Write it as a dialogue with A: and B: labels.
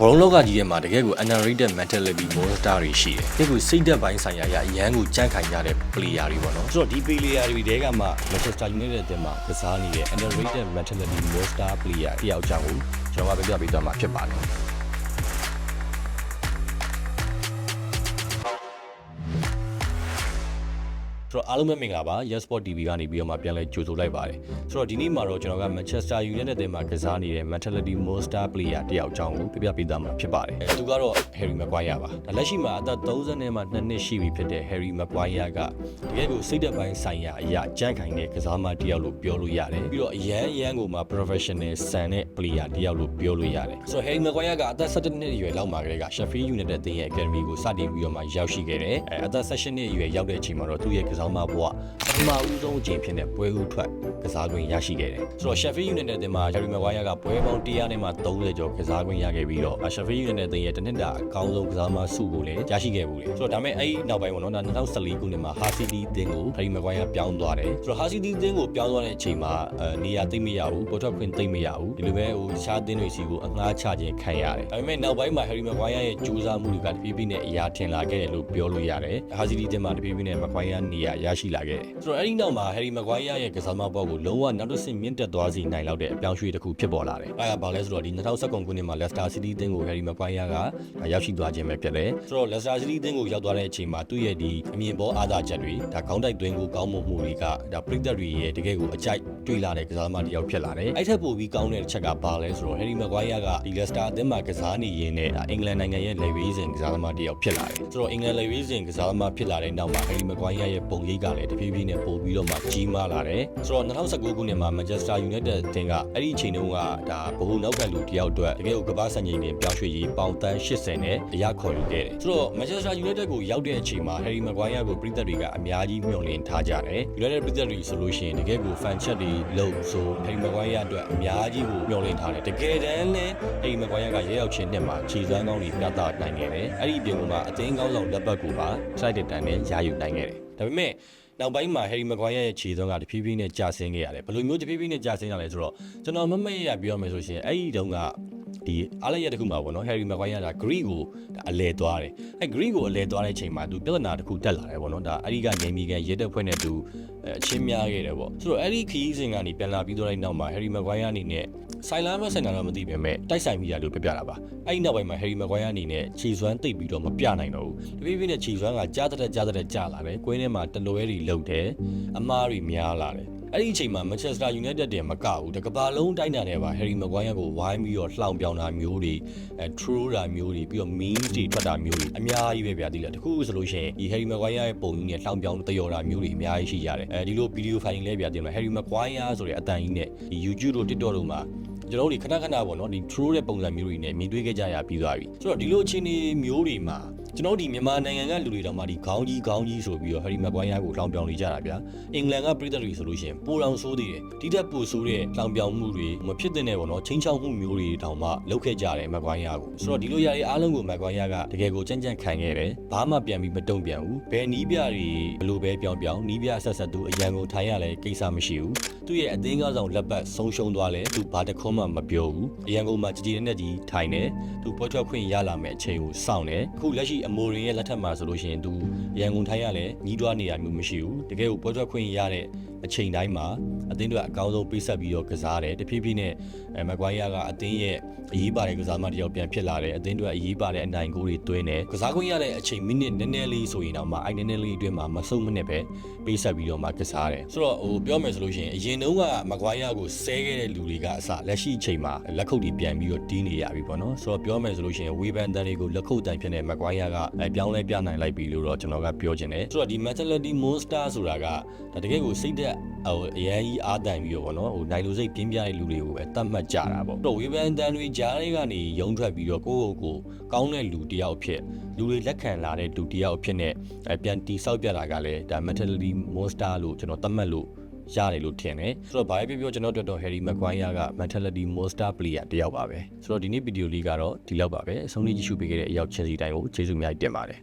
A: ဘောလုံးလောကကြီးထဲမှာတကယ်ကို underrated mentality monster တွေရှိတယ်။တကယ်ကိုစိတ်သက်ပိုင်းဆိုင်ရာအရန်ကိုကြန့်ခိုင်ကြတဲ့ player တွေပေါ့နော်။ဆိုတော့ဒီ player တွေတဲကမှ Manchester United အသင်းမှာကစားနေတဲ့ underrated mentality monster player တယောက်ကြောင့်ကိုကျွန်တော်ကပြပြပေးသွားမှာဖြစ်ပါတယ်။ ဆိုတော့အားလုံးပဲမင်္ဂလာပါ Yes Sport TV ကနေပြီးတော့မှပြန်လဲကြိုဆိုလိုက်ပါတယ်ဆိုတော့ဒီနေ့မှာတော့ကျွန်တော်က Manchester United တဲ့မှာကစားနေတဲ့ mentality monster player တယောက်အကြောင်းကိုပြပြပေးသားမှာဖြစ်ပါတယ်သူကတော့ Harry Maguire ပါဒါလက်ရှိမှာအသက်30နဲ့မှ2နှစ်ရှိပြီဖြစ်တဲ့ Harry Maguire ကတကယ်ကိုစိတ်သက်ပိုင်းဆိုင်ရာအရာကြန့်ခိုင်တဲ့ကစားမတစ်ယောက်လို့ပြောလို့ရတယ်ပြီးတော့အရန်အရန်ကိုမှ professional ဆန်တဲ့ player တယောက်လို့ပြောလို့ရတယ်ဆိုတော့ Harry Maguire ကအသက်17နှစ်အရွယ်လောက်မှာကလေးက Sheffield United တင်းရဲ့ academy ကိုစတင်ပြီးတော့မှရောက်ရှိခဲ့တယ်အဲအသက်18နှစ်အရွယ်ရောက်တဲ့အချိန်မှာတော့သူ့ရဲ့ကစားမဘဝပထမဦးဆုံးအချိန်ဖြစ်တဲ့ပွဲဦးထွက်ကစားခွင့်ရရှိခဲ့တယ်ဆိုတော့ Sheffield United တင်းမှာ Harry Maguire ကပွဲပေါင်း100နဲ့မှ30ကျော်ကစားခွင့်ရခဲ့ပြီးတော့ Sheffield United တင်းရဲ့တနစ်တာအကောင်းဆုံးကစားမဆုကိုလည်းရရှိခဲ့ဘူးလေဆိုတော့ဒါပေမဲ့အဲ့ဒီနောက်ပိုင်းပေါ့နော်ဒါ2014ခုနှစ်မှာ Hull City တင်းကို Harry Maguire ပြောင်းသွားတယ်ဆိုတော့ Hull City တင်းကိုပြောင်းသွားတဲ့အချိန်မှာအဲနေရာသိမ့်မရဘူးပေါ်ထွက်ခွင့်သိမ့်မရဘူးဒီလိုပဲဟိုတခြားတင်းတွေစီကိုအငှားချခြင်းခံရတယ်ဒါပေမဲ့နောက်ပိုင်းမှာ Harry Maguire ရဲ့ကြိုးစားမှုတွေကတဖြည်းဖြည်းနဲ့အရာထင်လာခဲ့တယ်လို့ပြောလို့ရတယ် Hull City တင်းမှာတဖြည်းဖြည်းနဲ့ Maguire နေရာရရှိလာခဲ့တယ်ဆိုတော့အဲ့ဒီနောက်မှာ Harry Maguire ရဲ့ကစားမဘောကိုလုံးဝနောက်တစ်ဆင့်မြင့်တက်သွားစေနိုင်လောက်တဲ့အပြောင်းရွှေ့တစ်ခုဖြစ်ပေါ်လာတယ်အဲ့ဒါဘာလဲဆိုတော့ဒီ2019ခုနှစ်မှာ Leicester City တင်းကို Harry Maguire ကရောက်ရှိသွားခြင်းပဲဖြစ်တယ်ဆိုတော့ Leicester City တင်းကိုရောက်သွားတဲ့အချိန်မှာသူ့ရဲ့ဒီအမြင်ပေါ်အားသာချက်တွေဒါခေါင်းတိုက်သွင်းကိုကောင်းမွန်မှုတွေကဒါပရိသတ်တွေရဲ့တကယ်ကိုအကြိုက်တွေ့လာတဲ့ကစားသမားတစ်ယောက်ဖြစ်လာတယ်အဲ့ထက်ပိုပြီးကောင်းတဲ့ချက်ကဘာလဲဆိုတော့ Harry Maguire ကဒီ Leicester အသင်းမှာကစားနေရင်းနဲ့အင်္ဂလန်နိုင်ငံရဲ့ level စဉ်ကစားသမားတစ်ယောက်ဖြစ်လာတယ်ဆိုတော့အင်္ဂလန် level စဉ်ကစားသမားဖြစ်လာတဲ့နောက်မှာ Harry Maguire ရဲ့ပုံရိပ်ကလည်းတဖြည်းဖြည်းနဲ့ပိုပြီးတော့မှကြီးမားလာတယ်ဆိုတော့2019ခုနှစ်မှာ Manchester United အသင်းကအဲ့ဒီအချိန်တုန်းကဒါဘ ਹੁ နောက်ခံလူတစ်ယောက်အတွက်တကယ်ကိုကမ္ဘာစံချိန်တင်ပြောင်းရွှေ့ရေးပေါင်တန်း80နဲ့အရခေါ်ယူခဲ့တယ်ဆိုတော့ Manchester United ကိုရောက်တဲ့အချိန်မှာ Harry Maguire ကိုပြည်သက်တွေကအများကြီးမျှော်လင့်ထားကြတယ် United ပြည်သက်တွေဆိုလို့ရှိရင်တကယ်ကို fan chat တွေလုပ်ဆို Harry Maguire အတွက်အများကြီးကိုမျှော်လင့်ထားတယ်တကယ်တမ်းလဲ Harry Maguire ကရဲရောက်ချင်းနှစ်မှာခြေစွမ်းကောင်းတွေပြသနိုင်ခဲ့တယ်အဲ့ဒီအပြင်ကအသင်းကောင်းဆောင်လက်ပတ်ကိုပါ side တန်နဲ့ရယူနိုင်ခဲ့တယ် ဒါပေမဲ့နောက်ပိုင်းမှာ Harry Maguire ရဲ့ခြေသွန်းကတဖြည်းဖြည်းနဲ့ကျဆင်းခဲ့ရတယ်ဘယ်လိုမျိုးတဖြည်းဖြည်းနဲ့ကျဆင်းရလဲဆိုတော့ကျွန်တော်မမတ်ရရပြောမယ်ဆိုရှင်အဲ့ဒီတုန်းကဒီအားလည်းရတစ်ခုမှာပေါ့နော် Harry Maguire က Greek ကိုအလဲသွားတယ်အဲ Greek ကိုအလဲသွားတဲ့အချိန်မှာသူပြဿနာတစ်ခုတက်လာတယ်ပေါ့နော်ဒါအဲ့ဒီကနေမီကန်ရဲတပ်ဖွဲ့နဲ့သူအချင်းများခဲ့တယ်ပေါ့ဆိုတော့အဲ့ဒီခရီးစဉ်ကနေပြန်လာပြီးတော့တဲ့နောက်မှာ Harry Maguire အနေနဲ့ ဆိုင်လာမဆိုင်လာတော့မသိပေမဲ့တိုက်ဆိုင်မိရလို့ပြပြတာပါအဲ့ဒီနောက်ပိုင်းမှာ Harry Maguire အနေနဲ့ခြေစွမ်းတိတ်ပြီးတော့မပြနိုင်တော့ဘူးတဖြည်းဖြည်းနဲ့ခြေစွမ်းကကြားတဲ့ကြားတဲ့ကြားလာတယ်ကွင်းထဲမှာတလွဲတွေလှုပ်တယ်အမားတွေများလာတယ်အဲ့ဒီအချိန်မှာ Manchester United တင်မကဘူးတကဘာလုံးတိုင်းတာနဲ့ပါ Harry Maguire ကိုဝိုင်းပြီးတော့လှောင်ပြောင်တာမျိုးတွေအဲ true တာမျိုးတွေပြီးတော့ meme တွေထွက်တာမျိုးတွေအများကြီးပဲဗျာဒီလေတခုဆိုလို့ရှိရင်ဒီ Harry Maguire ရဲ့ပုံကြီးနဲ့လှောင်ပြောင်တယော်တာမျိုးတွေအများကြီးရှိကြတယ်အဲဒီလို video file လေးဗျာတင်မှာ Harry Maguire ဆိုတဲ့အတန်ကြီးနဲ့ဒီ YouTube တို့ TikTok တို့မှာ ကျွန်တော်တို့ဒီခဏခဏပေါ့နော်ဒီ true တဲ့ပုံစံမျိုးတွေနဲ့မြင်တွေ့ခဲ့ကြရပြီးသွားပြီဆိုတော့ဒီလိုအခြေအနေမျိုးတွေမှာ ကျွန်တော်ဒီမြန်မာနိုင်ငံကလူတွေတောင်မှဒီခေါင်းကြီးခေါင်းကြီးဆိုပြီးတော့ Harry Maguire ကိုလောင်ပြောင်နေကြတာဗျာအင်္ဂလန်ကပြည်သက်တွေဆိုလို့ရှိရင်ပိုတောင်ဆိုးသေးတယ်ဒီတက်ပိုဆိုးတဲ့လောင်ပြောင်မှုတွေမဖြစ်တဲ့နဲ့ပေါ့နော်ချင်းချောက်မှုမျိုးတွေတောင်မှလုပ်ခဲ့ကြတယ် Maguire ကိုဆိုတော့ဒီလိုຢာတွေအားလုံးကို Maguire ကတကယ်ကိုကြမ်းကြမ်းခံခဲ့တယ်ဘာမှပြန်ပြီးမတုံ့ပြန်ဘူးဘယ်နီးပြတွေဘလို့ပဲပြောင်းပြောင်းနီးပြဆက်ဆက်သူအရန်ကိုထိုင်ရလဲကိစ္စမရှိဘူးသူ့ရဲ့အသင်းကားဆောင်လက်ပတ်ဆုံးရှုံးသွားလဲသူဘာတခွန်းမှမပြောဘူးအရန်ကုန်မှာကြည်ကြည်နဲ့နဲ့ကြီးထိုင်တယ်သူပွဲထွက်ခွင့်ရလာမယ့်အချိန်ကိုစောင့်တယ်အခုလက်ရှိအမိုရင်ရဲ့လက်ထက်မှာဆိုလို့ရှိရင်သူအရန်ကုန်ထိုင်ရလဲညီးတွားနေရမျိုးမရှိဘူးတကယ်ကိုပွဲထွက်ခွင့်ရတဲ့အချိန်တိုင်းမှာအသင်းတွေအကောင်းဆုံးပေးဆက်ပြီးတော့ကစားတယ်တဖြည်းဖြည်းနဲ့အဲမကွိုင်းယာကအသင်းရဲ့အရေးပါတဲ့ကစားမတစ်ယောက်ပြန်ဖြစ်လာတယ်အသင်းတွေအရေးပါတဲ့အနိုင်ဂိုးတွေသွင်းတယ်ကစားခွင့်ရတဲ့အချိန်မိနစ်နည်းနည်းလေးဆိုရင်တော့မှအဲ့နည်းနည်းလေးအတွင်းမှာမဆုံးမနစ်ပဲပေးဆက်ပြီးတော့မှကစားတယ်ဆိုတော့ဟိုပြောမယ်ဆိုလို့ရှိရင်အရင်တုန်းကမကွိုင်းယာကိုဆဲခဲ့တဲ့လူတွေကအစလက်ရှိအချိန်မှာလက်ခုပ်တွေပြန်ပြီးတော့တီးနေရပြီပေါ့နော်ဆိုတော့ပြောမယ်ဆိုလို့ရှိရင်ဝေဘန်တန်တွေကိုလက်ခုပ်တန်ဖြစ်တဲ့မကွိုင်းယာကပြောင်းလဲပြနိုင်လိုက်ပြီလို့တော့ကျွန်တော်ကပြောချင်တယ်ဆိုတော့ဒီ mentality monster ဆိုတာကဒါတကယ်ကိုစိတ်သက်ဟိုအရင်ကြီးအားတန်ပြီးတော့ဗောနော်ဟိုနိုင်လိုစိတ်ပြင်းပြတဲ့လူတွေကိုပဲတတ်မှတ်ကြတာပေါ့တော့ဝေဘန်တန်တွေကြားတွေကနေရုံထွက်ပြီးတော့ကိုယ့်ကိုယ်ကိုကောင်းတဲ့လူတစ်ယောက်ဖြစ်လူတွေလက်ခံလာတဲ့လူတစ်ယောက်ဖြစ်နေအပြန်တီဆောက်ပြတာကလည်းဒါ mentality monster လို့ကျွန်တော်သတ်မှတ်လို့ ရတယ်လို့ထင်တယ်ဆိုတော့ဘာပဲပြောပြောကျွန်တော်တို့တော့ Harry Maguire က mentality monster player တယောက်ပါပဲဆိုတော့ဒီနေ့ဗီဒီယိုလေးကတော့ဒီလောက်ပါပဲအဆုံးလေးကြည့်ရှုပေးခဲ့တဲ့အရောက်ချင်းစီတိုင်းကိုကျေးဇူးအများကြီးတင်ပါတယ်